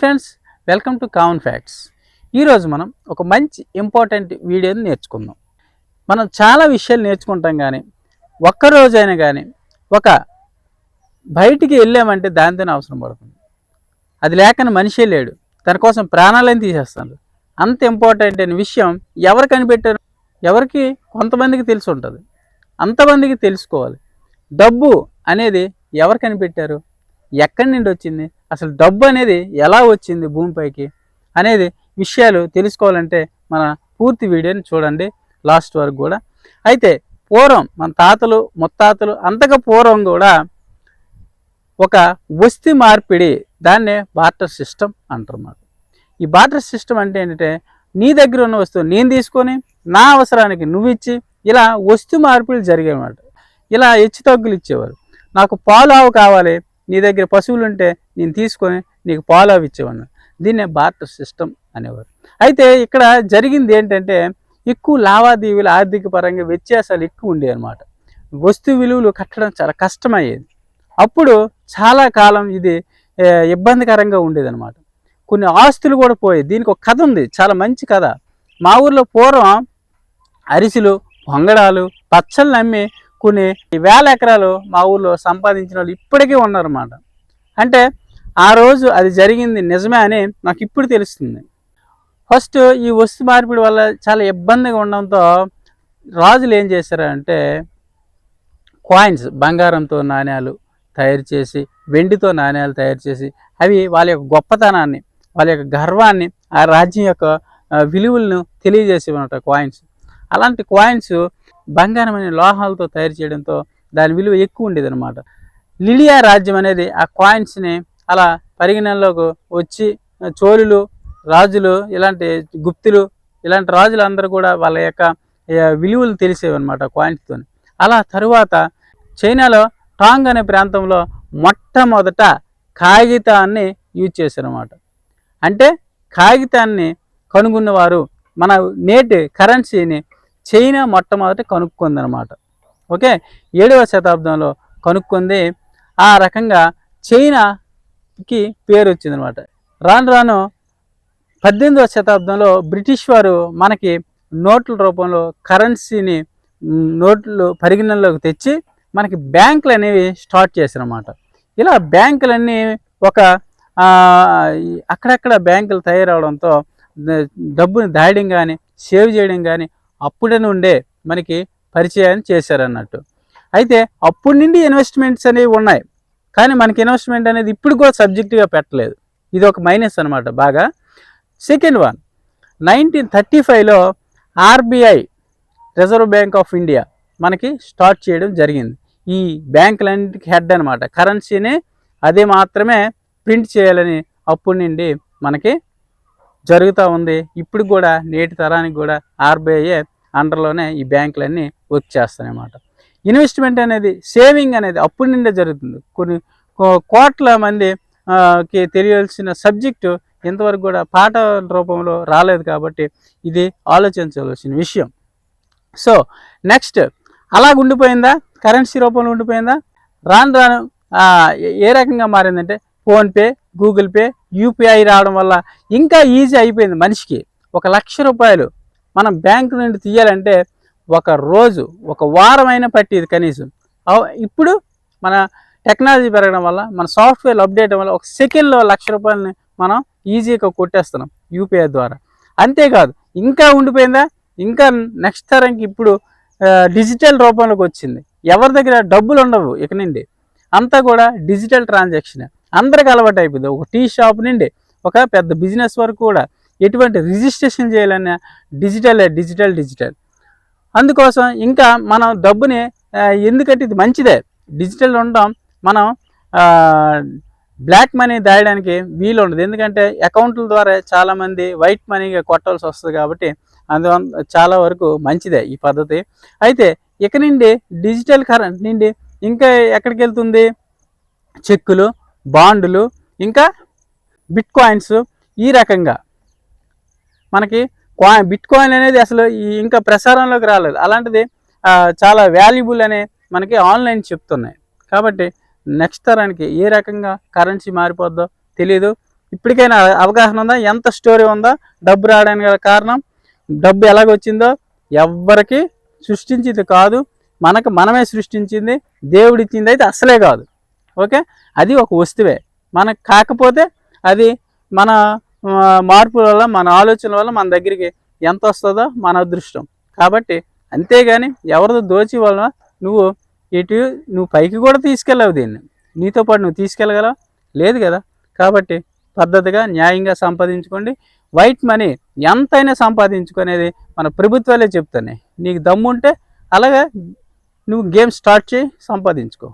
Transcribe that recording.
Friends welcome to common facts ఈరోజు మనం ఒక మంచి ఇంపార్టెంట్ వీడియోని నేర్చుకుందాం. మనం చాలా విషయాలు నేర్చుకుంటాం కానీ ఒక్కరోజైనా కానీ ఒక బయటికి వెళ్ళామంటే దానితోనే అవసరం పడుతుంది. అది లేకని మనిషే లేడు. దానికోసం ప్రాణాలను తీసేస్తాడు. అంత ఇంపార్టెంట్ అయిన విషయం ఎవరు కనిపెట్టారు? ఎవరికి కొంతమందికి తెలిసి ఉంటుంది. అంతమందికి తెలుసుకోవాలి. డబ్బు అనేది ఎవరు కనిపెట్టారు? ఎక్కడి నుండి వచ్చింది? అసలు డబ్బు అనేది ఎలా వచ్చింది భూమిపైకి అనేది విషయాలు తెలుసుకోవాలంటే మన పూర్తి వీడియోని చూడండి లాస్ట్ వరకు కూడా. అయితే పూర్వం మన తాతలు ముత్తాతలు అంతగా పూర్వం కూడా ఒక వస్తి మార్పిడి దాన్నే బార్టర్ సిస్టమ్ అంటారు ఈ బార్టర్ సిస్టమ్ అంటే ఏంటంటే నీ దగ్గర ఉన్న వస్తువు నేను తీసుకొని నా అవసరానికి నువ్వు ఇచ్చి ఇలా వస్తు మార్పిడి జరిగేవాడు ఇలా హెచ్చు తగ్గులు ఇచ్చేవారు. నాకు పాలు ఆవు కావాలి నీ దగ్గర పశువులు ఉంటే నేను తీసుకొని నీకు పాలు అవి ఇచ్చేవాడిని. దీన్నే బార్టర్ సిస్టమ్ అనేవారు. అయితే ఇక్కడ జరిగింది ఏంటంటే ఎక్కువ లావాదేవీలు ఆర్థిక పరంగా వ్యత్యాసాలు ఎక్కువ ఉండేవి అనమాట వస్తు విలువలు కట్టడం చాలా కష్టమయ్యేది. అప్పుడు చాలా కాలం ఇది ఇబ్బందికరంగా ఇబ్బందికరంగా ఉండేదన్నమాట. కొన్ని ఆస్తులు కూడా పోయాయి. దీనికి ఒక కథ ఉంది. చాలా మంచి కథ. మా ఊర్లో పూర్వం అరిసెలు పొంగడాలు పచ్చళ్ళు నమ్మి కొన్ని వేల ఎకరాలు మా ఊళ్ళో సంపాదించిన వాళ్ళు ఇప్పటికీ ఉన్నారన్నమాట. అంటే ఆ రోజు అది జరిగింది నిజమే అని నాకు ఇప్పుడు తెలుస్తుంది. ఫస్ట్ ఈ వస్తు మార్పిడి వల్ల చాలా ఇబ్బందిగా ఉండడంతో రాజులు ఏం చేశారంటే కాయిన్స్ బంగారంతో నాణ్యాలు తయారు చేసి వెండితో నాణ్యాలు తయారు చేసి అవి వాళ్ళ యొక్క గొప్పతనాన్ని వాళ్ళ యొక్క గర్వాన్ని ఆ రాజ్యం యొక్క విలువలను తెలియజేసి ఉన్నట్టు కాయిన్స్. అలాంటి కాయిన్స్ బంగారం అనే లోహాలతో తయారు చేయడంతో దాని విలువ ఎక్కువ ఉండేది అనమాట లిలియా రాజ్యం అనేది ఆ కాయిన్స్ని అలా పరిగణనలోకి వచ్చి చోళులు రాజులు ఇలాంటి గుప్తులు ఇలాంటి రాజులు అందరూ కూడా వాళ్ళ యొక్క విలువలు తెలిసేవన్నమాట కాయిన్స్తో అలా తరువాత చైనాలో టాంగ్ అనే ప్రాంతంలో మొట్టమొదట కాగితాన్ని యూజ్ చేశారన్నమాట. అంటే కాగితాన్ని కనుగొన్నవారు మన నేటి కరెన్సీని చైనా మొట్టమొదట కనుక్కుందనమాట ఓకే? ఏడవ శతాబ్దంలో కనుక్కుంది. ఆ రకంగా చైనాకి పేరు వచ్చిందనమాట రాను రాను పద్దెనిమిదవ శతాబ్దంలో బ్రిటిష్ వారు మనకి నోట్ల రూపంలో కరెన్సీని నోట్లు పరిగణనలోకి తెచ్చి మనకి బ్యాంకులు అనేవి స్టార్ట్ చేశారన్నమాట. ఇలా బ్యాంకులన్నీ ఒక అక్కడక్కడ బ్యాంకులు తయారవడంతో డబ్బుని దాయడం కానీ సేవ్ చేయడం కానీ అప్పుడే నుండే మనకి పరిచయాన్ని చేశారన్నట్టు. అయితే అప్పటి నుండి ఇన్వెస్ట్మెంట్స్ అనేవి ఉన్నాయి. కానీ మనకి ఇన్వెస్ట్మెంట్ అనేది ఇప్పుడు కూడా సబ్జెక్టుగా పెట్టలేదు. ఇది ఒక మైనస్ అనమాట బాగా. సెకండ్ వన్ నైన్టీన్ థర్టీ ఫైవ్లో RBI reserve bank of India మనకి స్టార్ట్ చేయడం జరిగింది. ఈ బ్యాంకులన్నింటికి హెడ్ అనమాట కరెన్సీని అది మాత్రమే ప్రింట్ చేయాలని అప్పటి నుండి మనకి జరుగుతూ ఉంది. ఇప్పుడు కూడా నేటి తరానికి కూడా ఆర్బీఐ అండర్లోనే ఈ బ్యాంకులన్నీ వర్క్ చేస్తాయన్నమాట. ఇన్వెస్ట్మెంట్ అనేది సేవింగ్ అనేది అప్పటి నుండే జరుగుతుంది. కొన్ని కో- కోట్ల మందికి తెలియాల్సిన సబ్జెక్టు ఇంతవరకు కూడా పాట రూపంలో రాలేదు కాబట్టి ఇది ఆలోచించవలసిన విషయం. సో నెక్స్ట్ అలాగ ఉండిపోయిందా? కరెన్సీ రూపంలో ఉండిపోయిందా? రాను రాను ఏ- ఏ రకంగా మారిందంటే ఫోన్పే గూగుల్ పే యూపీఐ రావడం వల్ల ఇంకా ఈజీ అయిపోయింది మనిషికి. ఒక లక్ష రూపాయలు మనం బ్యాంకు నుండి తీయాలంటే ఒక రోజు ఒక వారమైనా పట్టేది కనీసం. ఇప్పుడు మన టెక్నాలజీ పెరగడం వల్ల మన సాఫ్ట్వేర్ అప్డేట్ వల్ల ఒక సెకండ్లో లక్ష రూపాయలని మనం ఈజీగా కొట్టేస్తున్నాం యూపీఐ ద్వారా. అంతేకాదు ఇంకా ఉండిపోయిందా? ఇంకా నెక్స్ట్ తరంకి ఇప్పుడు డిజిటల్ రూపంలోకి వచ్చింది. ఎవరి దగ్గర డబ్బులు ఉండవు ఇక నుండి. అంతా కూడా డిజిటల్ ట్రాన్సాక్షన్. అందరికి అలవాటు అయిపోయింది ఒక టీ షాప్ నుండి ఒక పెద్ద బిజినెస్ వరకు కూడా ఎటువంటి రిజిస్ట్రేషన్ చేయాలన్నా డిజిటల్ డిజిటల్ డిజిటల్. అందుకోసం ఇంకా మనం డబ్బుని ఎందుకంటే ఇది మంచిదే. డిజిటల్ ఉండడం మనం బ్లాక్ మనీ దాయడానికి వీలు ఉండదు ఎందుకంటే అకౌంట్ల ద్వారా చాలామంది వైట్ మనీగా కొట్టాల్సి వస్తుంది కాబట్టి అందువల్ల చాలా వరకు మంచిదే ఈ పద్ధతి. అయితే ఇక నుండి డిజిటల్ కరెంట్ నుండి ఇంకా ఎక్కడికి వెళ్తుంది? చెక్కులు బాండులు ఇంకా బిట్ కాయిన్స్ ఈ రకంగా. మనకి కాయిన్ బిట్ కాయిన్ అనేది అసలు ఇంకా ప్రసారంలోకి రాలేదు. అలాంటిది చాలా వాల్యుబుల్ అనే మనకి ఆన్లైన్ చెప్తున్నాయి. కాబట్టి నెక్స్ట్ తరానికి ఏ రకంగా కరెన్సీ మారిపోద్దో తెలియదు ఇప్పటికైనా అవగాహన ఉందా? ఎంత స్టోరీ ఉందా? డబ్బు రావడానికి గల కారణం? డబ్బు ఎలాగొచ్చిందో ఎవ్వరికి సృష్టించింది కాదు. మనకు మనమే సృష్టించింది దేవుడు ఇచ్చింది అయితే అసలే కాదు. ఓకే? అది ఒక వస్తువే. మనకు కాకపోతే అది మన మార్పుల వల్ల మన ఆలోచనల వల్ల మన దగ్గరికి ఎంత వస్తుందో మన అదృష్టం. కాబట్టి అంతేగాని ఎవరిదో దోచి వలన నువ్వు ఇటు నువ్వు పైకి కూడా తీసుకెళ్ళవు దీన్ని. నీతో పాటు నువ్వు తీసుకెళ్ళగలవు? లేదు కదా. కాబట్టి పద్ధతిగా న్యాయంగా సంపాదించుకోండి. వైట్ మనీ ఎంతైనా సంపాదించుకునేది మన ప్రభుత్వాలే చెప్తున్నాయి. నీకు దమ్ముంటే అలాగే నువ్వు గేమ్ స్టార్ట్ చేయి సంపాదించుకో.